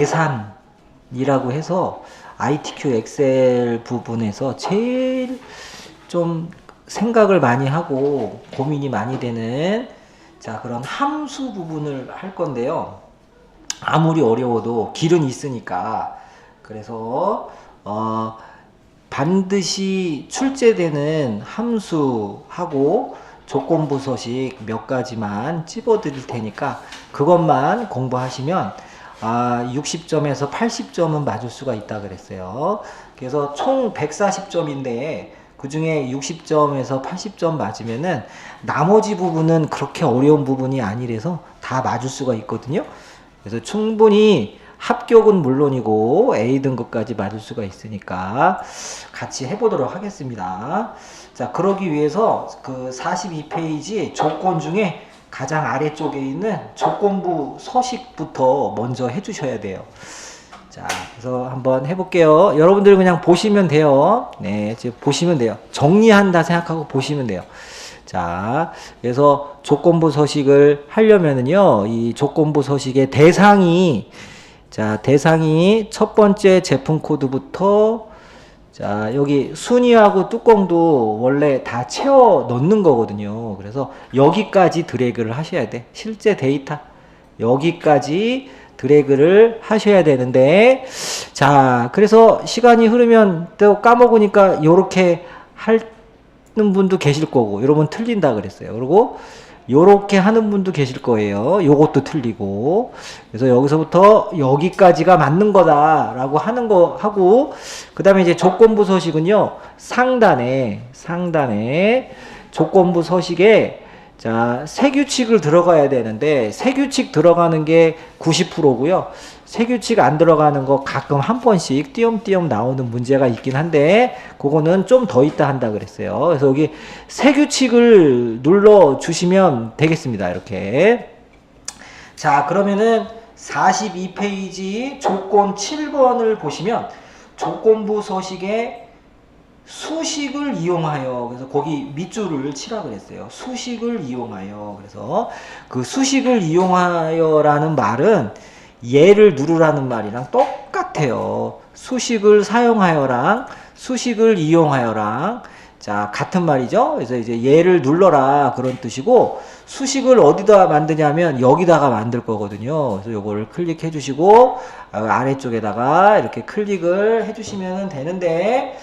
값 계산이라고 해서 ITQ 엑셀 부분에서 제일 좀 생각을 많이 하고 고민이 많이 되는 자 그런 함수 부분을 할 건데요. 아무리 어려워도 길은 있으니까 그래서 어 반드시 출제되는 함수하고 조건부 서식 몇 가지만 찝어 드릴 테니까 그것만 공부하시면 아 60점에서 80점은 맞을 수가 있다 그랬어요. 그래서 총 140점인데 그 중에 60점에서 80점 맞으면은 나머지 부분은 그렇게 어려운 부분이 아니라서 다 맞을 수가 있거든요. 그래서 충분히 합격은 물론이고 A 등급까지 맞을 수가 있으니까 같이 해보도록 하겠습니다. 자, 그러기 위해서 그 42페이지 조건 중에 가장 아래쪽에 있는 조건부 서식부터 먼저 해주셔야 돼요. 자, 그래서 한번 해볼게요. 여러분들 그냥 보시면 돼요. 네, 지금 보시면 돼요. 정리한다 생각하고 보시면 돼요. 자, 그래서 조건부 서식을 하려면은요, 이 조건부 서식의 대상이, 자, 대상이 첫 번째 제품 코드부터, 자, 여기 순위하고 뚜껑도 원래 다 채워 넣는 거거든요. 그래서 여기까지 드래그를 하셔야 돼. 실제 데이터. 여기까지 드래그를 하셔야 되는데, 자, 그래서 시간이 흐르면 또 까먹으니까 요렇게 할 하는 분도 계실 거고 여러분 틀린다 그랬어요. 그리고 요렇게 하는 분도 계실 거예요. 요것도 틀리고. 그래서 여기서부터 여기까지가 맞는 거다라고 하는 거 하고 그다음에 이제 조건부 서식은요. 상단에 상단에 조건부 서식에 자, 세 규칙을 들어가야 되는데 세 규칙 들어가는 게 90%고요. 세 규칙 안 들어가는 거 가끔 한 번씩 띄엄띄엄 나오는 문제가 있긴 한데 그거는 좀 더 있다 한다 그랬어요. 그래서 여기 세 규칙을 눌러 주시면 되겠습니다. 이렇게. 자, 그러면은 42페이지 조건 7번을 보시면 조건부 서식에 수식을 이용하여 그래서 거기 밑줄을 치라 그랬어요. 수식을 이용하여 그래서 그 수식을 이용하여라는 말은 얘를 누르라는 말이랑 똑같아요. 수식을 사용하여랑 수식을 이용하여랑 자 같은 말이죠. 그래서 이제 얘를 눌러라 그런 뜻이고 수식을 어디다 만드냐면 여기다가 만들 거거든요. 그래서 요거를 클릭해 주시고 아, 아래쪽에다가 이렇게 클릭을 해 주시면 되는데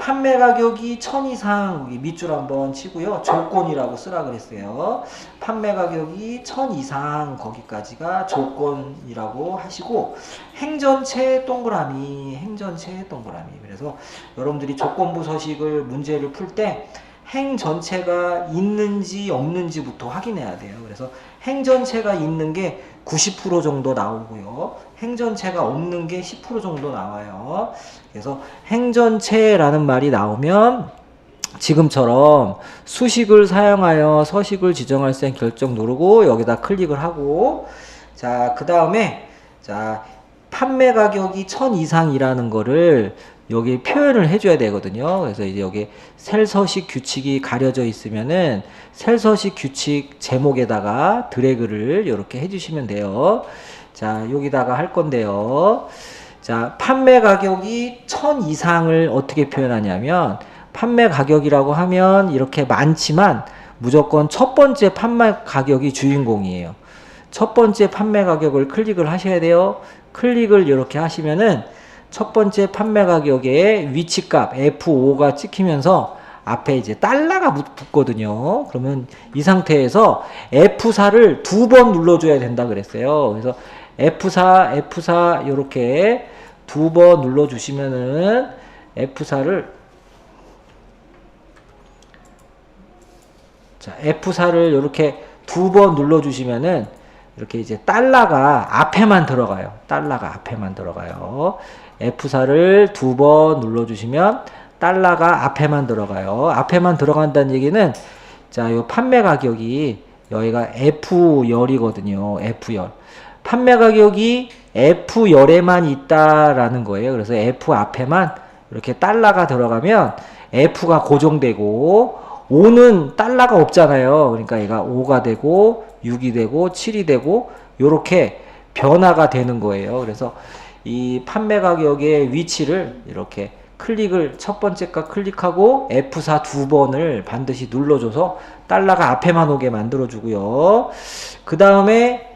판매 가격이 1000 이상 여기 밑줄 한번 치고요. 조건이라고 쓰라 그랬어요. 판매 가격이 1000 이상 거기까지가 조건이라고 하시고 행전체 동그라미 행전체 동그라미 그래서 여러분들이 조건부 서식을 문제를 풀 때 행 전체가 있는지 없는지부터 확인해야 돼요. 그래서 행 전체가 있는 게 90% 정도 나오고요. 행 전체가 없는 게 10% 정도 나와요. 그래서 행 전체라는 말이 나오면 지금처럼 수식을 사용하여 서식을 지정할 땐 결정 누르고 여기다 클릭을 하고 자, 그 다음에 자, 판매 가격이 1000 이상이라는 거를 여기 표현을 해줘야 되거든요. 그래서 이제 여기 셀 서식 규칙이 가려져 있으면은 셀 서식 규칙 제목에다가 드래그를 이렇게 해주시면 돼요. 자, 여기다가 할 건데요. 자, 판매 가격이 1000 이상을 어떻게 표현하냐면 판매 가격이라고 하면 이렇게 많지만 무조건 첫 번째 판매 가격이 주인공이에요. 첫 번째 판매 가격을 클릭을 하셔야 돼요. 클릭을 이렇게 하시면은 첫 번째 판매 가격의 위치값 F5가 찍히면서 앞에 이제 달러가 붙- 붙거든요. 그러면 이 상태에서 F4를 두 번 눌러줘야 된다 그랬어요. 그래서 F4, F4 이렇게 두 번 눌러 주시면은 F4를 자 F4를 이렇게 두 번 눌러 주시면은 이렇게 이제 달러가 앞에만 들어가요. 달러가 앞에만 들어가요. F4를 두 번 눌러 주시면 달러가 앞에만 들어가요. 앞에만 들어간다는 얘기는 자, 요 판매 가격이 여기가 F열이거든요. F열. 판매 가격이 F열에만 있다라는 거예요. 그래서 F 앞에만 이렇게 달러가 들어가면 F가 고정되고 5는 달러가 없잖아요. 그러니까 얘가 5가 되고 6이 되고 7이 되고 요렇게 변화가 되는 거예요. 그래서 이 판매 가격의 위치를 이렇게 클릭을 첫 번째 가 클릭하고 F4 두 번을 반드시 눌러줘서 달러가 앞에만 오게 만들어주고요. 그 다음에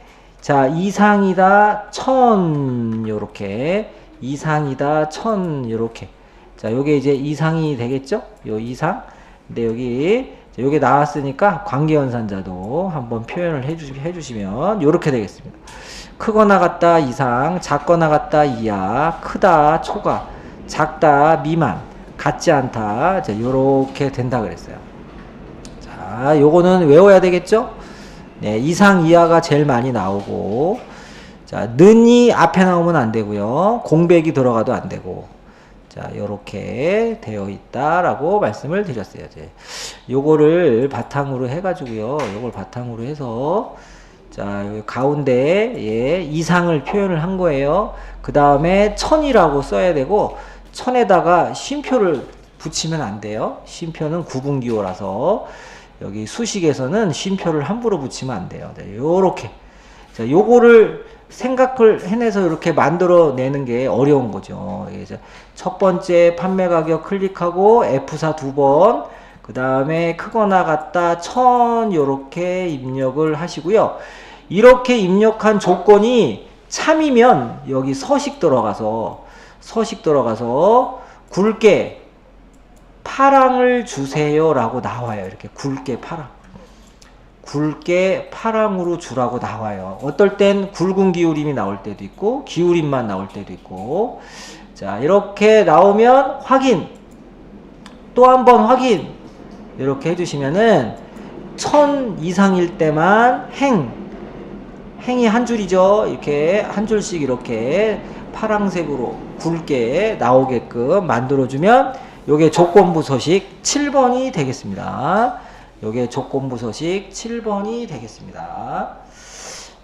자 이상이다 천 요렇게 이상이다 천 요렇게 자 요게 이제 이상이 되겠죠? 요 이상 근데 여기 자, 요게 나왔으니까 관계연산자도 한번 표현을 해주, 해주시면 요렇게 되겠습니다. 크거나 같다 이상, 작거나 같다 이하, 크다 초과, 작다 미만, 같지 않다. 자, 요렇게 된다 그랬어요. 자, 요거는 외워야 되겠죠? 네, 이상 이하가 제일 많이 나오고, 자, 는이 앞에 나오면 안 되고요. 공백이 들어가도 안 되고. 자, 요렇게 되어 있다라고 말씀을 드렸어요. 이제 요거를 바탕으로 해 가지고요. 요걸 바탕으로 해서 자, 가운데 예, 이상을 표현을 한 거예요. 그 다음에 천이라고 써야 되고 천에다가 쉼표를 붙이면 안 돼요. 쉼표는 구분기호라서 여기 수식에서는 쉼표를 함부로 붙이면 안 돼요. 네, 요렇게. 자, 요거를 생각을 해내서 이렇게 만들어내는 게 어려운 거죠. 이제 첫 번째 판매 가격 클릭하고 F4 두 번, 그 다음에 크거나 같다 천 요렇게 입력을 하시고요. 이렇게 입력한 조건이 참이면 여기 서식 들어가서 서식 들어가서 굵게 파랑을 주세요라고 나와요. 이렇게 굵게 파랑. 굵게 파랑으로 주라고 나와요. 어떨 땐 굵은 기울임이 나올 때도 있고 기울임만 나올 때도 있고 자 이렇게 나오면 확인 또 한 번 확인 이렇게 해주시면은 천 이상일 때만 행 행이 한 줄이죠. 이렇게 한 줄씩 이렇게 파랑색으로 굵게 나오게끔 만들어주면 요게 조건부 서식 7번이 되겠습니다. 요게 조건부 서식 7번이 되겠습니다.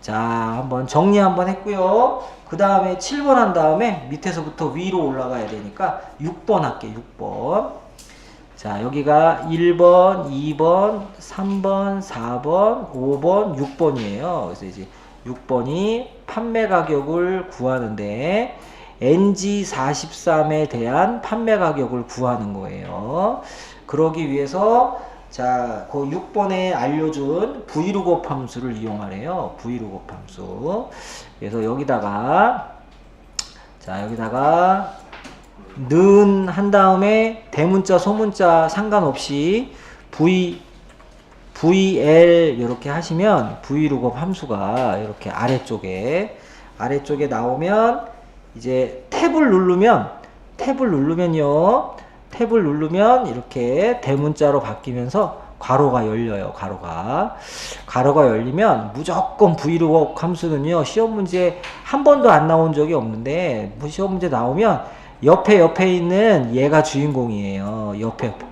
자, 한번 정리 한번 했고요. 그 다음에 7번 한 다음에 밑에서부터 위로 올라가야 되니까 6번 할게요. 6번. 자, 여기가 1번, 2번, 3번, 4번, 5번, 6번이에요. 그래서 이제 6번이 판매 가격을 구하는데 NG43에 대한 판매 가격을 구하는 거예요. 그러기 위해서 자, 그 6번에 알려준 브이로그 함수를 이용하래요. 브이로그 함수. 그래서 여기다가 자, 여기다가 는 한 다음에 대문자 소문자 상관없이 v VL 이렇게 하시면 브이로그 함수가 이렇게 아래쪽에 아래쪽에 나오면 이제 탭을 누르면 탭을 누르면요 탭을 누르면 이렇게 대문자로 바뀌면서 괄호가 열려요 괄호가 괄호가 열리면 무조건 브이로그 함수는요 시험 문제 한 번도 안 나온 적이 없는데 뭐 시험 문제 나오면 옆에 옆에 있는 얘가 주인공이에요 옆에 옆에.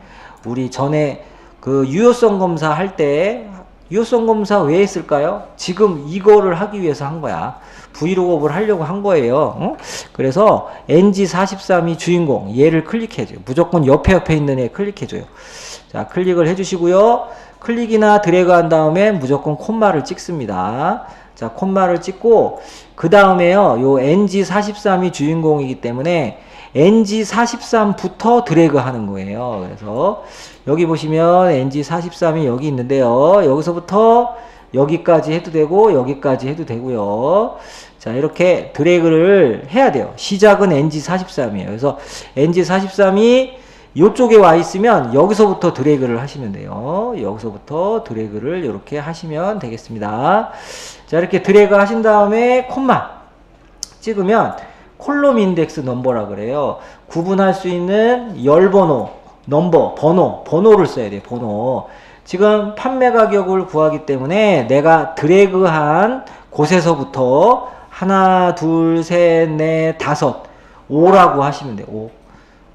우리 전에 그 유효성 검사 할 때 유효성 검사 왜 했을까요? 지금 이거를 하기 위해서 한 거야. 브이로그를 하려고 한 거예요. 어? 그래서 NG43이 주인공 얘를 클릭해줘요. 무조건 옆에 옆에 있는 애 클릭해줘요. 자 클릭을 해주시고요. 클릭이나 드래그 한 다음에 무조건 콤마를 찍습니다. 자 콤마를 찍고 그 다음에요. 요 NG43이 주인공이기 때문에 NG43부터 드래그 하는 거예요. 그래서 여기 보시면 NG43이 여기 있는데요. 여기서부터 여기까지 해도 되고 여기까지 해도 되고요. 자 이렇게 드래그를 해야 돼요. 시작은 NG43이에요. 그래서 NG43이 이쪽에 와 있으면 여기서부터 드래그를 하시면 돼요. 여기서부터 드래그를 이렇게 하시면 되겠습니다. 자 이렇게 드래그 하신 다음에 콤마 찍으면 콜롬 인덱스 넘버라 그래요. 구분할 수 있는 열 번호, 넘버, 번호, 번호를 써야 돼요. 번호. 지금 판매 가격을 구하기 때문에 내가 드래그한 곳에서부터 하나, 둘, 셋, 넷, 다섯, 오라고 하시면 돼요. 오.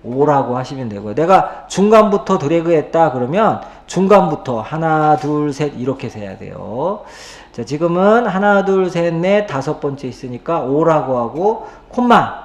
오라고 하시면 되고요. 내가 중간부터 드래그 했다 그러면 중간부터 하나, 둘, 셋 이렇게 세야 돼요. 자, 지금은 하나, 둘, 셋, 넷, 다섯 번째 있으니까 오라고 하고 콤마.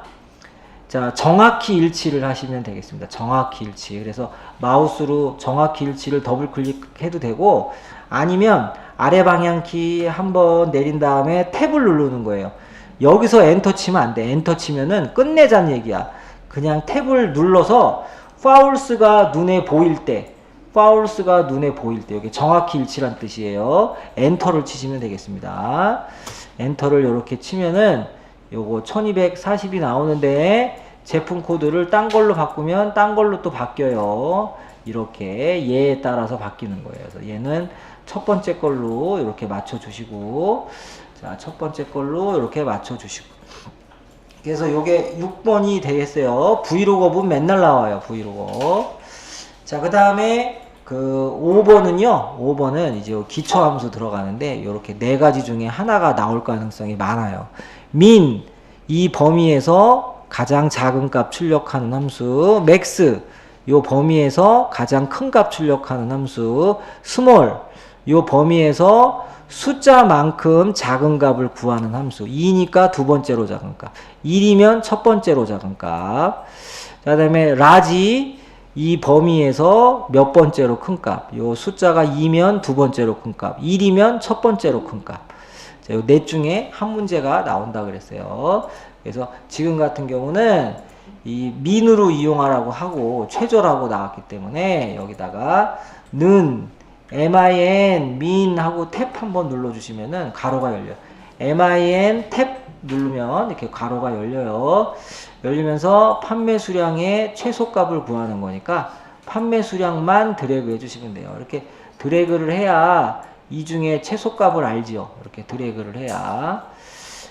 자, 정확히 일치를 하시면 되겠습니다. 정확히 일치. 그래서 마우스로 정확히 일치를 더블 클릭해도 되고 아니면 아래 방향키 한번 내린 다음에 탭을 누르는 거예요. 여기서 엔터 치면 안 돼. 엔터 치면은 끝내자는 얘기야. 그냥 탭을 눌러서 파울스가 눈에 보일 때 파울스가 눈에 보일 때 여기 정확히 일치란 뜻이에요. 엔터를 치시면 되겠습니다. 엔터를 이렇게 치면은 요거 1240이 나오는데 제품 코드를 딴 걸로 바꾸면 딴 걸로 또 바뀌어요. 이렇게 얘에 따라서 바뀌는 거예요. 그래서 얘는 첫 번째 걸로 이렇게 맞춰 주시고 자, 첫 번째 걸로 이렇게 맞춰 주시고 그래서 요게 6번이 되겠어요. 브이로그업은 맨날 나와요. 브이로그업. 자, 그 다음에 그 5번은요. 5번은 이제 요 기초 함수 들어가는데 이렇게 네 가지 중에 하나가 나올 가능성이 많아요. 민, 이 범위에서 가장 작은 값 출력하는 함수, 맥스, 요 범위에서 가장 큰 값 출력하는 함수, 스몰, 요 범위에서 숫자만큼 작은 값을 구하는 함수. 2니까 두 번째로 작은 값. 1이면 첫 번째로 작은 값. 자, 다음에 라지 이 범위에서 몇 번째로 큰 값. 요 숫자가 2면 두 번째로 큰 값. 1이면 첫 번째로 큰 값. 자, 요넷 중에 한 문제가 나온다 그랬어요. 그래서 지금 같은 경우는 이 민으로 이용하라고 하고 최저라고 나왔기 때문에 여기다가 는 min min 하고 탭 한번 눌러 주시면은 가로가 열려요. min 탭 누르면 이렇게 가로가 열려요. 열리면서 판매 수량의 최소값을 구하는 거니까 판매 수량만 드래그 해주시면 돼요. 이렇게 드래그를 해야 이 중에 최소값을 알지요. 이렇게 드래그를 해야.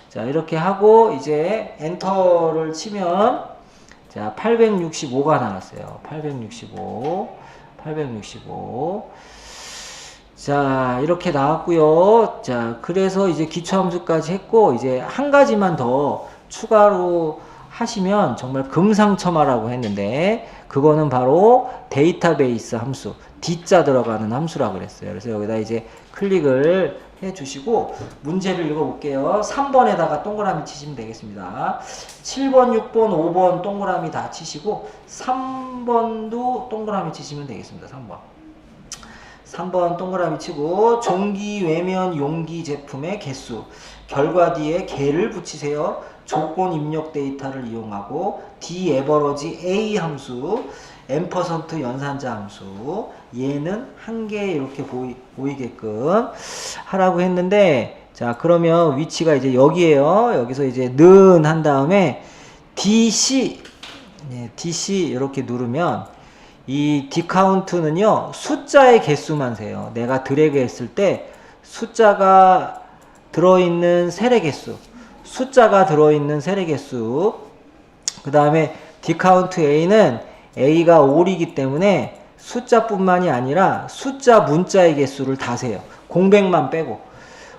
자, 이렇게 하고 이제 엔터를 치면 자, 865가 나왔어요. 865. 865. 자, 이렇게 나왔고요. 자, 그래서 이제 기초함수까지 했고 이제 한 가지만 더 추가로 하시면 정말 금상첨화라고 했는데 그거는 바로 데이터베이스 함수 D자 들어가는 함수라고 그랬어요. 그래서 여기다 이제 클릭을 해 주시고 문제를 읽어 볼게요. 3번에다가 동그라미 치시면 되겠습니다. 7번, 6번, 5번 동그라미 다 치시고 3번도 동그라미 치시면 되겠습니다. 3번. 3번 동그라미 치고 종기 외면 용기 제품의 개수 결과 뒤에 개를 붙이세요. 조건 입력 데이터를 이용하고 d 에버러지 a 함수 앰퍼센트 연산자 함수 얘는 한 개 이렇게 보이, 보이게끔 하라고 했는데 자 그러면 위치가 이제 여기에요. 여기서 이제 는 한 다음에 dc 예, dc 이렇게 누르면 이 디카운트는요 숫자의 개수만 세요. 내가 드래그 했을 때 숫자가 들어있는 세례 개수, 숫자가 들어있는 세례 개수. 그 다음에 디카운트 A는 A가 5이기 때문에 숫자뿐만이 아니라 숫자 문자의 개수를 다 세요. 공백만 빼고.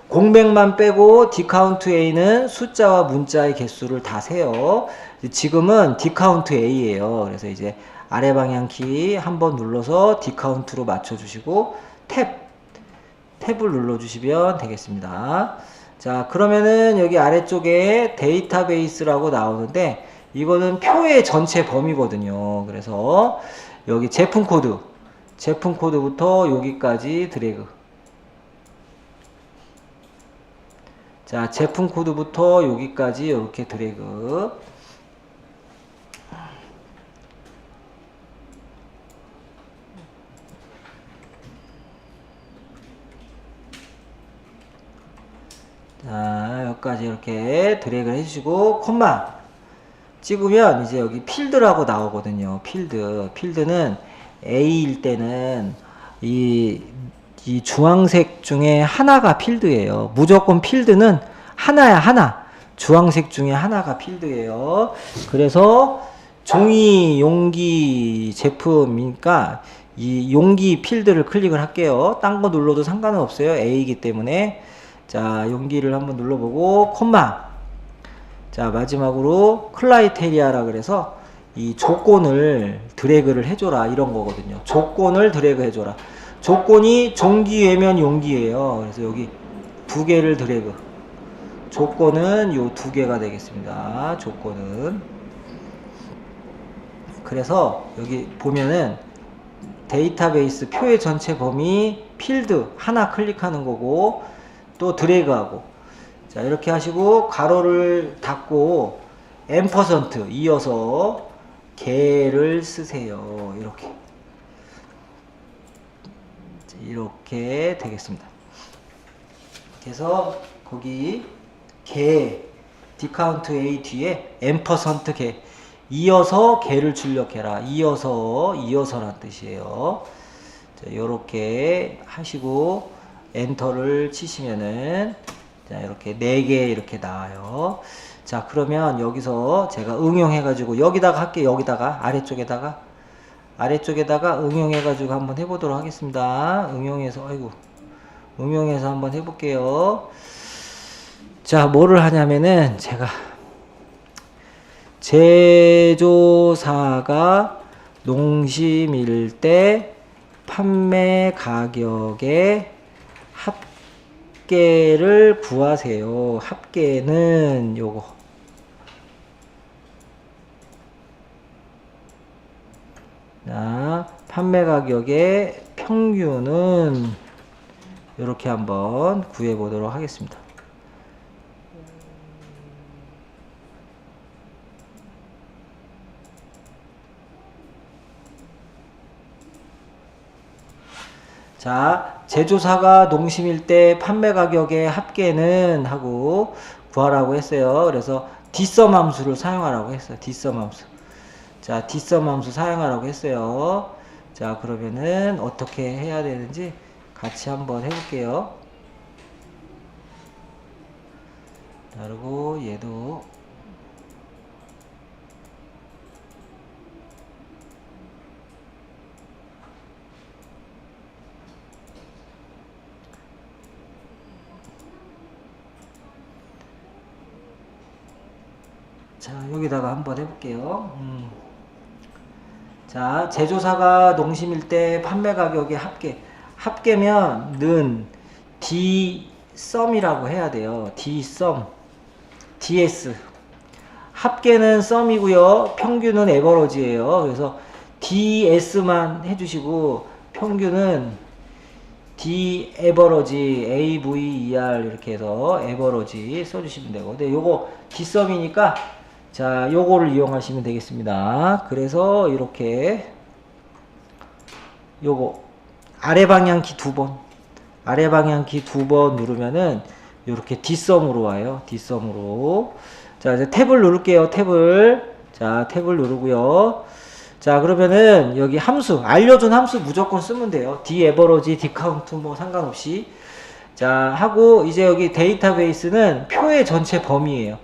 공백만 빼고 디카운트 A는 숫자와 문자의 개수를 다 세요. 지금은 디카운트 A예요. 그래서 이제 아래 방향 키 한 번 눌러서 디카운트로 맞춰주시고 탭 탭을 눌러주시면 되겠습니다. 자 그러면은 여기 아래쪽에 데이터베이스라고 나오는데 이거는 표의 전체 범위거든요. 그래서 여기 제품 코드 제품 코드부터 여기까지 드래그 자 제품 코드부터 여기까지 이렇게 드래그 자, 여기까지 이렇게 드래그를 해주시고, 콤마 찍으면 이제 여기 필드라고 나오거든요. 필드. 필드는 A일 때는 이, 이 주황색 중에 하나가 필드예요. 무조건 필드는 하나야, 하나. 주황색 중에 하나가 필드예요. 그래서 종이 용기 제품이니까 이 용기 필드를 클릭을 할게요. 딴 거 눌러도 상관은 없어요. A이기 때문에. 자, 용기를 한번 눌러보고, 콤마. 자, 마지막으로 클라이테리아라 그래서 이 조건을 드래그를 해줘라. 이런 거거든요. 조건을 드래그 해줘라. 조건이 종기 외면 용기예요. 그래서 여기 두 개를 드래그. 조건은 요 두 개가 되겠습니다. 조건은. 그래서 여기 보면은 데이터베이스 표의 전체 범위 필드 하나 클릭하는 거고 또 드래그하고. 자 이렇게 하시고 가로를 닫고 앰퍼선트 이어서 개를 쓰세요. 이렇게. 자, 이렇게 되겠습니다. 그래서 거기 개 디카운트 A 뒤에 앰퍼선트 개. 이어서 개를 출력해라. 이어서 이어서란 뜻이에요. 자, 요렇게 하시고 엔터를 치시면은 자 이렇게 네개 이렇게 나와요. 자 그러면 여기서 제가 응용해 가지고 여기다가 할게 여기다가 아래쪽에다가. 아래쪽에다가 응용해 가지고 한번 해보도록 하겠습니다. 응용해서 아이고. 응용해서 한번 해볼게요. 자 뭐를 하냐면은 제가 제조사가 농심일 때 판매 가격의 합계를 구하세요. 합계는 요거. 자, 판매 가격의 평균은 이렇게 한번 구해 보도록 하겠습니다. 자, 제조사가 농심일 때 판매 가격의 합계는 하고 구하라고 했어요. 그래서 뒷섬 함수를 사용하라고 했어요. 뒷섬 함수. 자, 뒷섬 함수 사용하라고 했어요. 자, 그러면은 어떻게 해야 되는지 같이 한번 해볼게요. 자, 그리고 얘도 자, 여기다가 한번 해볼게요. 음. 자, 제조사가 농심일 때 판매 가격의 합계. 합계면 는 D 썸이라고 해야 돼요. D 썸. DS. 합계는 썸이고요. 평균은 에버러지예요. 그래서 DS만 해주시고 평균은 D 에버러지 AVER 이렇게 해서 에버러지 써주시면 되고 근데 요거 D썸이니까 자 요거를 이용하시면 되겠습니다. 그래서 이렇게 요거 아래 방향키 두 번 아래 방향키 두 번 누르면은 이렇게 D썸으로 와요. D썸으로. 자 이제 탭을 누를게요 탭을. 자 탭을 누르고요. 자 그러면은 여기 함수 알려준 함수 무조건 쓰면 돼요. d 에버러지 d 카운트 뭐 상관없이. 자 하고 이제 여기 데이터베이스는 표의 전체 범위예요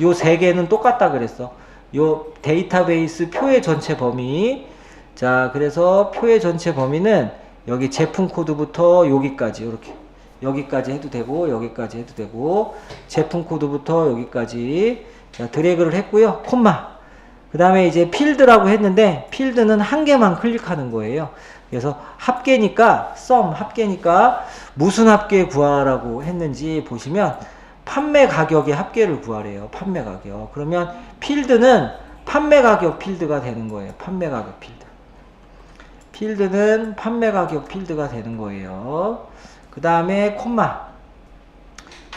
요 세 개는 똑같다 그랬어. 요 데이터베이스 표의 전체 범위. 자 그래서 표의 전체 범위는 여기 제품 코드부터 여기까지 이렇게. 여기까지 해도 되고 여기까지 해도 되고 제품 코드부터 여기까지. 자 드래그를 했고요. 콤마. 그 다음에 이제 필드라고 했는데 필드는 한 개만 클릭하는 거예요. 그래서 합계니까 썸 합계니까 무슨 합계 구하라고 했는지 보시면 판매 가격의 합계를 구하래요. 판매 가격. 그러면 필드는 판매 가격 필드가 되는 거예요. 판매 가격 필드. 필드는 판매 가격 필드가 되는 거예요. 그 다음에 콤마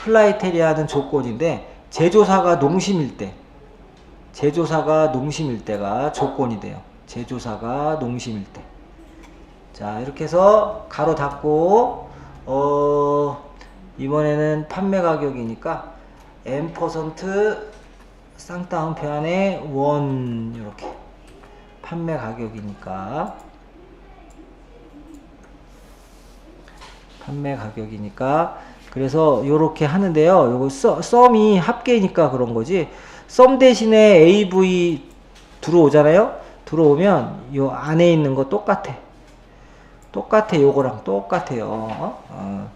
클라이테리아는 조건인데 제조사가 농심일 때 제조사가 농심일 때가 조건이 돼요. 제조사가 농심일 때. 자, 이렇게 해서 가로 닫고, 어, 이번에는 판매 가격이니까 M% 쌍따옴표 안에 원, 이렇게. 판매 가격이니까. 판매 가격이니까. 그래서 요렇게 하는데요. 요거 써, 썸이 합계니까 그런 거지. 썸 대신에 AV 들어오잖아요. 들어오면 요 안에 있는 거 똑같아. 똑같아. 요거랑 똑같아요. 어.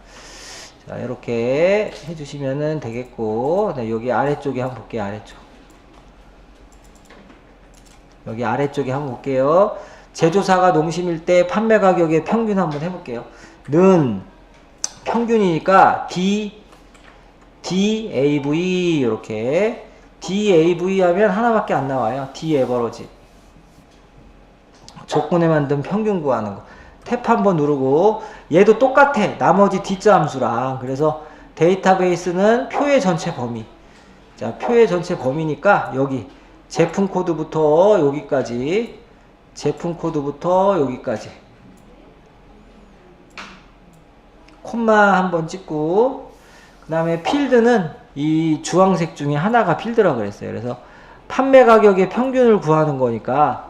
자, 이렇게 해주시면은 되겠고, 네, 여기 아래쪽에 한번 볼게요. 아래쪽. 여기 아래쪽에 한번 볼게요. 제조사가 농심일 때 판매 가격의 평균 한번 해볼게요. 는 평균이니까 D, DAV 이렇게 DAV 하면 하나밖에 안 나와요. D 에버러지. 조건에 만든 평균 구하는 거. 탭 한번 누르고 얘도 똑같아. 나머지 뒷자 함수랑. 그래서 데이터베이스는 표의 전체 범위. 자, 표의 전체 범위니까 여기 제품 코드부터 여기까지 제품 코드부터 여기까지 콤마 한번 찍고 그 다음에 필드는 이 주황색 중에 하나가 필드라고 그랬어요. 그래서 판매 가격의 평균을 구하는 거니까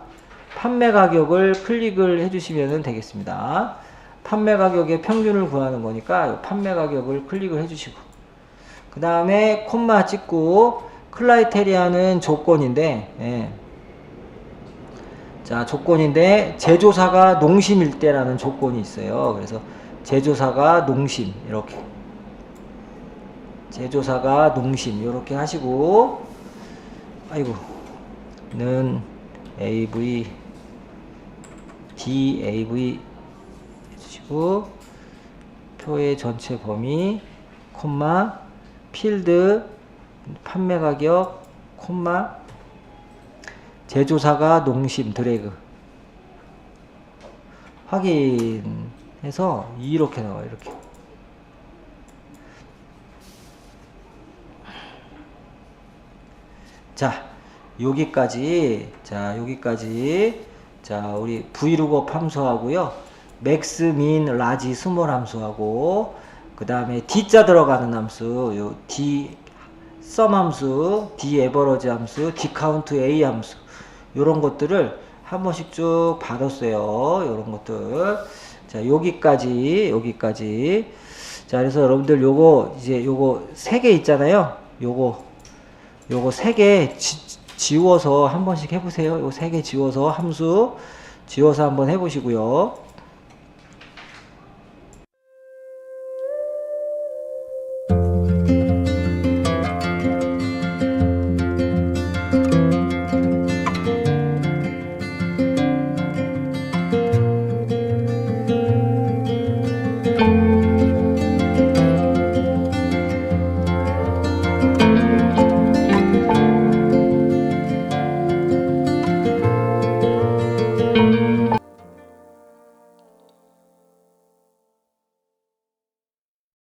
판매 가격을 클릭을 해주시면 되겠습니다. 판매 가격의 평균을 구하는 거니까 이 판매 가격을 클릭을 해주시고 그 다음에 콤마 찍고 클라이테리아는 조건인데 예. 자 조건인데 제조사가 농심일 때라는 조건이 있어요. 그래서 제조사가 농심 이렇게 제조사가 농심 이렇게 하시고 아이고 는 AV DAV 해주시고 표의 전체 범위 콤마 필드 판매 가격 콤마 제조사가 농심 드래그. 확인해서 이렇게 나와요 이렇게. 자 여기까지. 자 여기까지 자 우리 브이로그 함수하고요. 맥스 민 라지 스몰 함수하고 그 다음에 D자 들어가는 함수 요 D 썸 함수 D 에버러지 함수 D 카운트 A 함수 요런 것들을 한 번씩 쭉 받았어요. 요런 것들. 자 여기까지 여기까지. 자 그래서 여러분들 요거 이제 요거 세 개 있잖아요. 요거 요거 세 개 지워서 한 번씩 해보세요. 요세개 지워서 함수 지워서 한번 해보시고요.